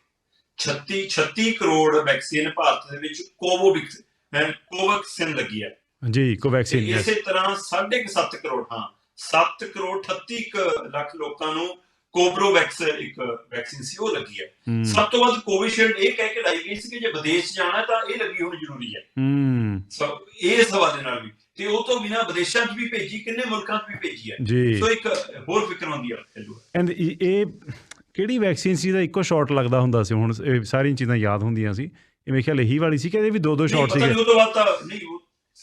36 36 ਕਰੋੜ ਵੈਕਸੀਨ ਭਾਰਤ ਦੇ ਵਿੱਚ ਕੋਵੋਵਿਕਸ ਕੋਵੈਕਸਿਨ ਲੱਗੀ ਹੈ। ਜੀ ਕੋਵੈਕਸੀਨ ਇਸੇ ਤਰ੍ਹਾਂ 7.5 ਕਰੋੜ ਹਾਂ 7 ਕਰੋੜ 38 ਕੁ ਲੱਖ ਲੋਕਾਂ ਨੂੰ ਕੋਬਰੋਵੈਕਸ ਇੱਕ ਵੈਕਸੀਨ ਸੀ ਉਹ ਲੱਗੀ ਹੈ। ਸਭ ਤੋਂ ਵੱਧ ਕੋਵਿਸ਼ੀਲਡ ਇਹ ਕਹਿ ਕੇ ਲਾਈ ਗਈ ਸੀ ਕਿ ਜੇ ਵਿਦੇਸ਼ ਜਾਣਾ ਹੈ ਤਾਂ ਇਹ ਲੱਗੀ ਹੋਣੀ ਜ਼ਰੂਰੀ ਹੈ। ਹਮ, ਸੋ ਇਸ ਹਵਾਲੇ ਨਾਲ ਵੀ। ਤੇ ਉਹ ਤੋਂ ਬਿਨਾ ਵਿਦੇਸ਼ਾਂ 'ਚ ਵੀ ਭੇਜੀ ਕਿੰਨੇ ਮੁਲਕਾਂ 'ਚ ਵੀ ਭੇਜੀ ਹੈ। ਜੀ। ਸੋ ਇੱਕ ਹੋਰ ਫਿਕਰਮੰਦੀ ਵਾਲਾ ਪਹਿਲੂ ਹੈ ਐਂਡ ਇਹ ਕਿਹੜੀ ਵੈਕਸੀਨ ਸੀ ਦਾ ਇੱਕੋ ਸ਼ਾਟ ਲੱਗਦਾ ਹੁੰਦਾ ਸੀ ਹੁਣ ਇਹ ਸਾਰੀਆਂ ਚੀਜ਼ਾਂ ਯਾਦ ਹੁੰਦੀਆਂ ਸੀ। ਇਹ ਮੇਰੇ ਖਿਆਲ ਇਹੀ ਵਾਲੀ ਸੀ ਕਿ ਇਹਦੇ ਵੀ ਦੋ ਦੋ ਸ਼ਾਟ ਸੀਗੇ? ਨਹੀਂ ਉਹ ਤੋਂ ਬਾਅਦ ਤਾਂ ਨਹੀਂ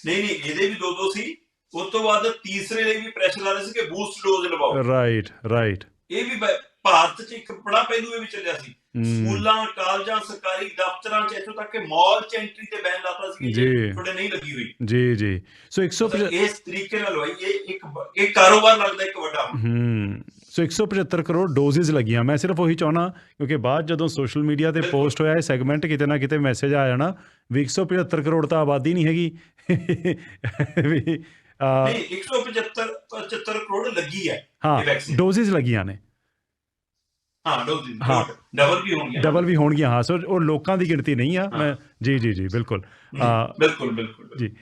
ਨਹੀਂ ਨਹੀਂ ਇਹਦੇ ਵੀ ਦੋ ਦੋ ਸੀ। ਉਸ ਤੋਂ ਬਾਅਦ ਤੀਸਰੇ ਲਈ ਵੀ ਪ੍ਰੈਸ਼ਰ ਲਾ ਰਹੇ ਸੀ ਕਿ ਬੂਸਟ ਡੋਜ਼ ਲਵਾਓ। ਰਾਈਟ ਰਾਈਟ ਇਹ ਵੀ ਭਾਰਤ 'ਚ ਇੱਕ ਬੜਾ ਪਹਿਲੂ ਇਹ ਵੀ ਚੱਲਿਆ ਸੀ। ਸਕੂਲਾਂ ਕਾਲਜਾਂ ਸਰਕਾਰੀ ਦਫ਼ਤਰਾਂ 'ਚ ਇੱਥੋਂ ਤੱਕ ਕਿ ਮਾਲ 'ਚ ਐਂਟਰੀ ਤੇ ਬੈਨ ਲਾਤਾ ਸੀ ਜੇ। ਤੁਹਾਡੇ ਨਹੀਂ ਲੱਗੀ ਹੋਈ। ਜੀ ਜੀ। ਸੋ 150 ਮਤਲਬ ਇਸ ਤਰੀਕੇ ਨਾਲ ਹੋਈ ਇਹ ਇੱਕ ਇਹ ਕਾਰੋਬਾਰ ਲੱਗਦਾ ਇੱਕ ਵੱਡਾ। ਹੂੰ। ਸੋ 175 ਕਰੋੜ ਡੋਜ਼ਸ ਲੱਗੀਆਂ। ਮੈਂ ਸਿਰਫ ਉਹੀ ਚਾਹਣਾ ਕਿਉਂਕਿ ਬਾਅਦ ਜਦੋਂ ਸੋਸ਼ਲ ਮੀਡੀਆ ਤੇ। ਪੋਸਟ ਹੋਇਆ ਇਹ ਸੈਗਮੈਂਟ ਕਿਤੇ ਨਾ ਕਿਤੇ ਮੈਸੇਜ ਆ ਜਾਣਾ ਵੀ 175 ਕਰੋੜ ਤਾਂ ਆਬਾਦੀ ਨਹੀਂ ਹੈਗੀ। ਵੀ ਨਹੀਂ 175 75 ਕਰੋੜ ਲੱਗੀ ਹੈ ਹਾਂ। ਡੋਜ਼ਸ ਲੱਗੀਆਂ ਨੇ। ਹਾਂ। ਡਬਲ ਵੀ ਹੋਣਗੀਆਂ। ਡਬਲ ਵੀ ਹੋਣਗੀਆਂ ਹਾਂ। ਸੋ ਉਹ ਲੋਕਾਂ ਦੀ ਗਿਣਤੀ ਨਹੀਂ ਆ। ਮੈਂ ਜੀ ਜੀ ਜੀ ਬਿਲਕੁਲ। ਬਿਲਕੁਲ ਬਿਲਕੁਲ। ਜੀ।